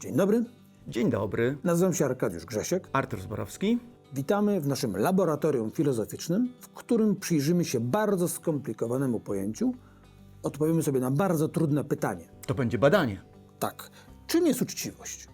Dzień dobry, Dzień dobry, nazywam się Arkadiusz Grzesiek. Artur Zborowski. Witamy w naszym laboratorium filozoficznym, w którym przyjrzymy się bardzo skomplikowanemu pojęciu. Odpowiemy sobie na bardzo trudne pytanie. To będzie badanie. Tak, czym jest uczciwość?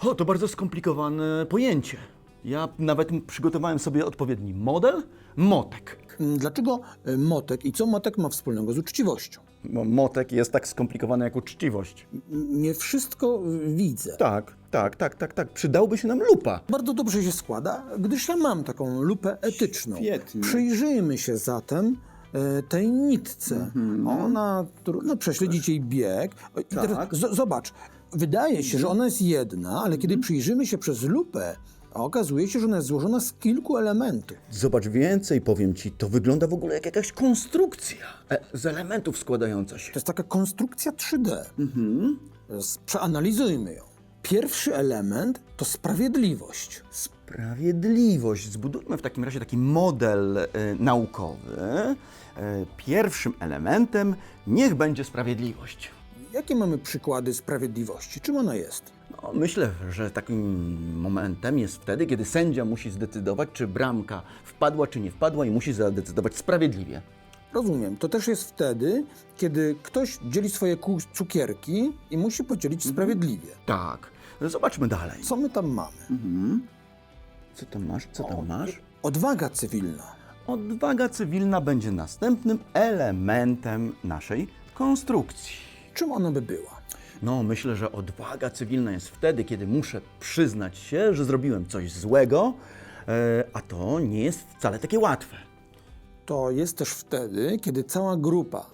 O, to bardzo skomplikowane pojęcie. Ja nawet przygotowałem sobie odpowiedni model. Motek. Dlaczego y, motek i co motek ma wspólnego z uczciwością? Bo motek jest tak skomplikowany jak uczciwość. Nie wszystko y, widzę. Tak, tak, tak, tak, tak. Przydałby się nam lupa. Bardzo dobrze się składa, gdyż ja mam taką lupę etyczną. Świetnie. Przyjrzyjmy się zatem e, tej nitce. Ona, trudno prześledzić jej bieg. I teraz z- zobacz, wydaje się, że ona jest jedna, ale kiedy przyjrzymy się przez lupę, okazuje się, że ona jest złożona z kilku elementów. Zobacz więcej, powiem ci. To wygląda w ogóle jak jakaś konstrukcja e, z elementów składająca się. To jest taka konstrukcja 3D. Teraz Przeanalizujmy ją. Pierwszy element to sprawiedliwość. Sprawiedliwość. Zbudujmy w takim razie taki model e, naukowy. E, pierwszym elementem niech będzie sprawiedliwość. Jakie mamy przykłady sprawiedliwości? Czym ona jest? No, myślę, że takim momentem jest wtedy, kiedy sędzia musi zdecydować, czy bramka wpadła, czy nie wpadła i musi zadecydować sprawiedliwie. Rozumiem. To też jest wtedy, kiedy ktoś dzieli swoje cukierki i musi podzielić sprawiedliwie. Tak. Zobaczmy dalej. Co my tam mamy? Co tam masz? Co tam masz? Odwaga cywilna. Odwaga cywilna będzie następnym elementem naszej konstrukcji. Czym ona by była? No, myślę, że odwaga cywilna jest wtedy, kiedy muszę przyznać się, że zrobiłem coś złego, e, a to nie jest wcale takie łatwe. To jest też wtedy, kiedy cała grupa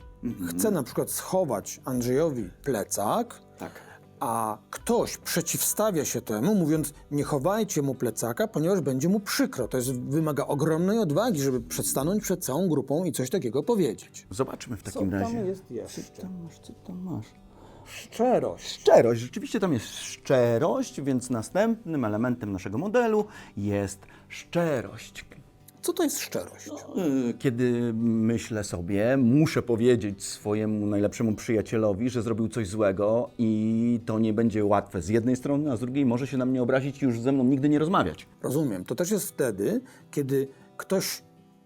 chce na przykład schować Andrzejowi plecak, Tak. a ktoś przeciwstawia się temu, mówiąc nie chowajcie mu plecaka, ponieważ będzie mu przykro. To jest, wymaga ogromnej odwagi, żeby przedstanąć przed całą grupą i coś takiego powiedzieć. Zobaczmy w takim razie. jest jeszcze? Co tam masz? Co tam masz? Szczerość. Szczerość. Rzeczywiście tam jest szczerość, więc następnym elementem naszego modelu jest szczerość. Co to jest szczerość? Yy, Kiedy myślę sobie, muszę powiedzieć swojemu najlepszemu przyjacielowi, że zrobił coś złego i to nie będzie łatwe z jednej strony, a z drugiej może się na mnie obrazić i już ze mną nigdy nie rozmawiać. Rozumiem. To też jest wtedy, kiedy ktoś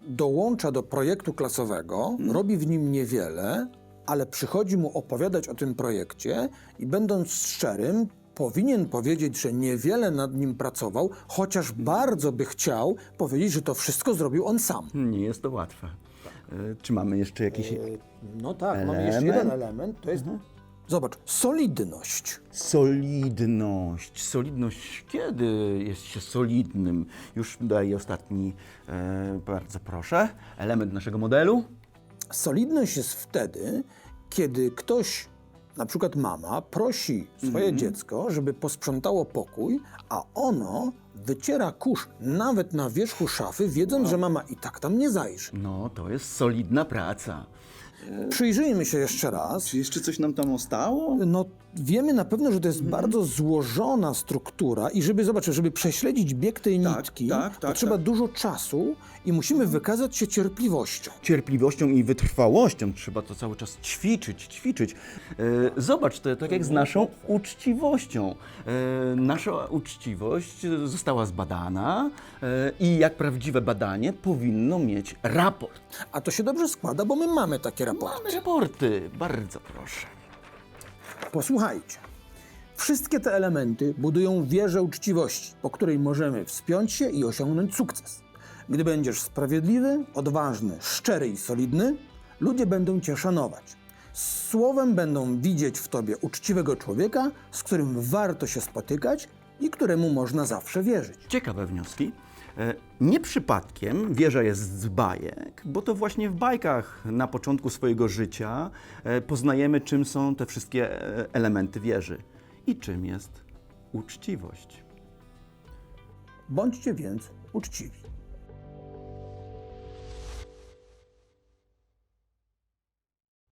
dołącza do projektu klasowego, robi w nim niewiele, ale przychodzi mu opowiadać o tym projekcie i będąc szczerym, powinien powiedzieć, że niewiele nad nim pracował, chociaż bardzo by chciał powiedzieć, że to wszystko zrobił on sam. Nie jest to łatwe. Yy, Czy mamy jeszcze jakieś... No tak, mamy jeszcze jeden element, to jest... Zobacz, solidność. Solidność. Solidność. Kiedy jest się solidnym? Już daję ostatni, e, bardzo proszę, element naszego modelu. Solidność jest wtedy, kiedy ktoś, na przykład mama, prosi swoje dziecko, żeby posprzątało pokój, a ono wyciera kurz nawet na wierzchu szafy, wiedząc, że mama i tak tam nie zajrzy. No, to jest solidna praca. Przyjrzyjmy się jeszcze raz. Czy jeszcze coś nam tam ostało? No, wiemy na pewno, że to jest bardzo złożona struktura i żeby, zobacz, żeby prześledzić bieg tej Tak, nitki, tak, to tak, trzeba tak. dużo czasu i musimy wykazać się cierpliwością. Cierpliwością i wytrwałością trzeba to cały czas ćwiczyć, ćwiczyć. E, zobacz, to tak jak z naszą uczciwością. E, nasza uczciwość została zbadana e, i jak prawdziwe badanie powinno mieć raport. A to się dobrze składa, bo my mamy takie raporty. Mamy raporty, bardzo proszę. Posłuchajcie. Wszystkie te elementy budują wieżę uczciwości, po której możemy wspiąć się i osiągnąć sukces. Gdy będziesz sprawiedliwy, odważny, szczery i solidny, ludzie będą cię szanować. Słowem będą widzieć w tobie uczciwego człowieka, z którym warto się spotykać i któremu można zawsze wierzyć. Ciekawe wnioski. E, Nie przypadkiem wieża jest z bajek, bo to właśnie w bajkach na początku swojego życia e, poznajemy, czym są te wszystkie e, elementy wieży i czym jest uczciwość. Bądźcie więc uczciwi.